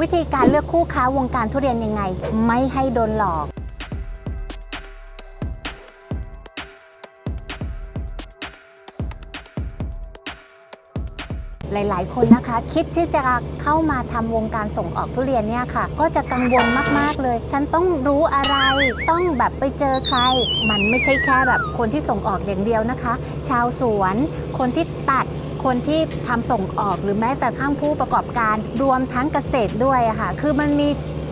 วิธีการเลือกคู่ค้าวงการทุเรียนยังไง ไม่ให้โดนหลอกหลาย ๆ คนนะคะ คิดที่จะเข้ามาทำวงการส่งออกทุเรียนเนี่ยค่ะ ก็จะกังวลมาก ๆ เลย ฉันต้องรู้อะไร ต้องแบบไปเจอใคร มันไม่ใช่แค่แบบคนที่ส่งออกอย่างเดียวนะคะ ชาวสวน คนที่ตัด คนที่ทำส่งออกหรือแม้แต่ทั้งผู้ประกอบการรวมทั้งเกษตรด้วยค่ะ คือมันมี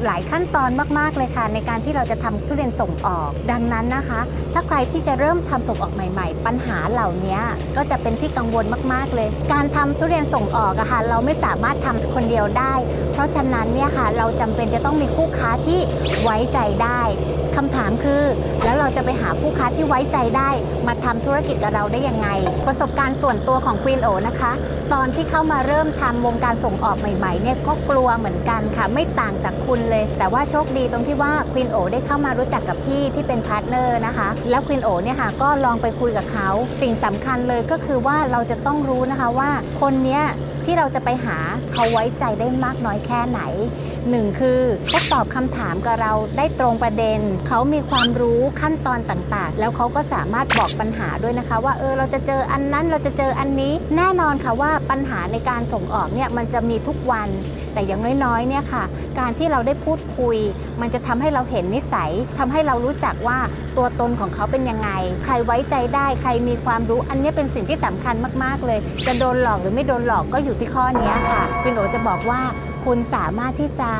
หลายขั้นตอนมากๆเลยค่ะ ในการที่เราจะทำทุเรียนส่งออก ดังนั้นนะคะ ถ้าใครที่จะเริ่มทำส่งออกใหม่ ๆ ปัญหาเหล่านี้ก็จะเป็นที่กังวลมากๆเลย การทำทุเรียนส่งออกอะค่ะเราไม่สามารถทำคนเดียวได้ เพราะฉะนั้นเนี่ยค่ะเราจำเป็นจะต้องมีคู่ค้าที่ไว้ใจได้คำถามคือ แล้วเราจะไปหาคู่ค้าที่ไว้ใจได้มาทำธุรกิจกับเราได้ยังไง ประสบการณ์ส่วนตัวของ Queen O นะคะ ตอนที่เข้ามาเริ่มทำวงการส่งออกใหม่ๆเนี่ยก็กลัวเหมือนกันค่ะ ไม่ต่างจากคุณเลย แต่ว่าโชคดีตรงที่ว่า Queen O ได้เข้ามารู้จักกับพี่ที่เป็นพาร์ทเนอร์นะคะ แล้ว Queen O เนี่ยค่ะก็ลองไปคุยกับเขาสิ่งสำคัญเลยก็คือว่าเราจะต้องรู้นะคะว่าคนเนี้ยที่เราจะไปหาเขาไว้ใจได้มากน้อยแค่ไหนหนึ่งคือเขาตอบคำถามกับเราได้ตรงประเด็น เขามีความรู้ขั้นตอนต่างๆ แล้วเขาก็สามารถบอกปัญหาด้วยนะคะ ว่าเออเราจะเจออันนั้นเราจะเจออันนี้ แน่นอนค่ะว่าปัญหาในการส่งออกเนี่ยมันจะมีทุกวัน แต่อย่างน้อยๆเนี่ยค่ะ การที่เราได้พูดคุย มันจะทำให้เราเห็นนิสัยทำให้เรารู้จักว่าตัวตนของเขาเป็นยังไง ใครไว้ใจได้ใครมีความรู้อันนี้เป็นสิ่งที่สำคัญมากๆเลย จะโดนหลอกหรือไม่โดนหลอกก็อยู่ที่ข้อนี้ค่ะคุณโอจะบอกว่าคุณสามารถที่จะ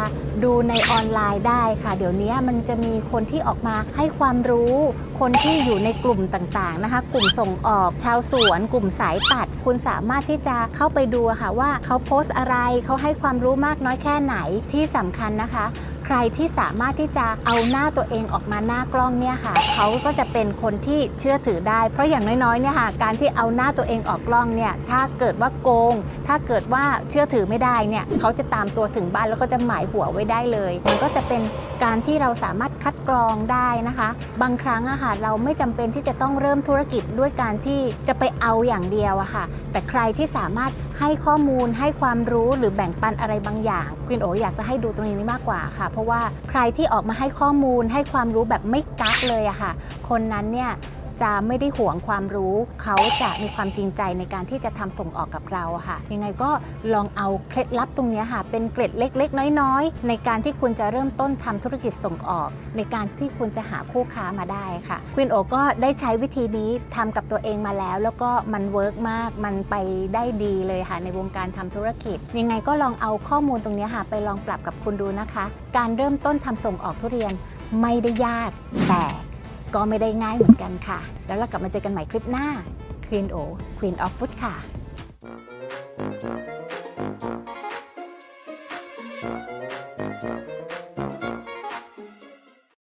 ดูในออนไลน์ได้ค่ะ เดี๋ยวนี้มันจะมีคนที่ออกมาให้ความรู้ คนที่อยู่ในกลุ่มต่างๆนะคะ กลุ่มส่งออกชาวสวน กลุ่มสายตัด คุณสามารถที่จะเข้าไปดูค่ะว่าเขาโพสต์อะไรเขาให้ความรู้มากน้อยแค่ไหนที่สำคัญนะคะ ใครที่สามารถที่จะเอาหน้าตัวเองออกมาหน้ากล้องเนี่ยค่ะเขาก็จะเป็นคนที่เชื่อถือได้ เพราะอย่างน้อยๆเนี่ยค่ะการที่เอาหน้าตัวเองออกกล้องเนี่ยถ้าเกิดว่าโกง ถ้าเกิดว่าเชื่อถือไม่ได้เนี่ยเขาจะตามตัวถึงบ้านแล้วก็จะหมายหัวไว้ได้เลย มันก็จะเป็นการที่เราสามารถคัดกรองได้นะคะ บางครั้งอะค่ะเราไม่จำเป็นที่จะต้องเริ่มธุรกิจด้วยการที่จะไปเอาอย่างเดียวอะค่ะ แต่ใครที่สามารถ ให้ข้อมูลให้ความรู้หรือแบ่งปันอะไรบางอย่างกินโออยากจะให้ดูตรงนี้มากกว่าค่ะ เพราะว่าใครที่ออกมาให้ข้อมูลให้ความรู้แบบไม่กักเลยอะค่ะ คนนั้นเนี่ย จะไม่ได้หวงความรู้ เขาจะมีความจริงใจในการที่จะทำส่งออกกับเราค่ะ ยังไงก็ลองเอาเคล็ดลับตรงนี้ค่ะ เป็นเกร็ดเล็ก ๆ น้อย ๆ ในการที่คุณจะเริ่มต้นทำธุรกิจส่งออก ในการที่คุณจะหาคู่ค้ามาได้ค่ะควินโอก็ได้ใช้วิธีนี้ทำกับตัวเองมาแล้ว แล้วก็มันเวิร์กมากมันไปได้ดีเลยค่ะในวงการทำธุรกิจ ยังไงก็ลองเอาข้อมูลตรงนี้ค่ะ ไปลองปรับกับคุณดูนะคะ การเริ่มต้นทำส่งออกทุเรียนไม่ได้ยากแต่ ก็ไม่ได้ง่ายเหมือนกันค่ะ แล้วเรากลับมาเจอกันใหม่คลิปหน้า Queen O Queen of Food ค่ะ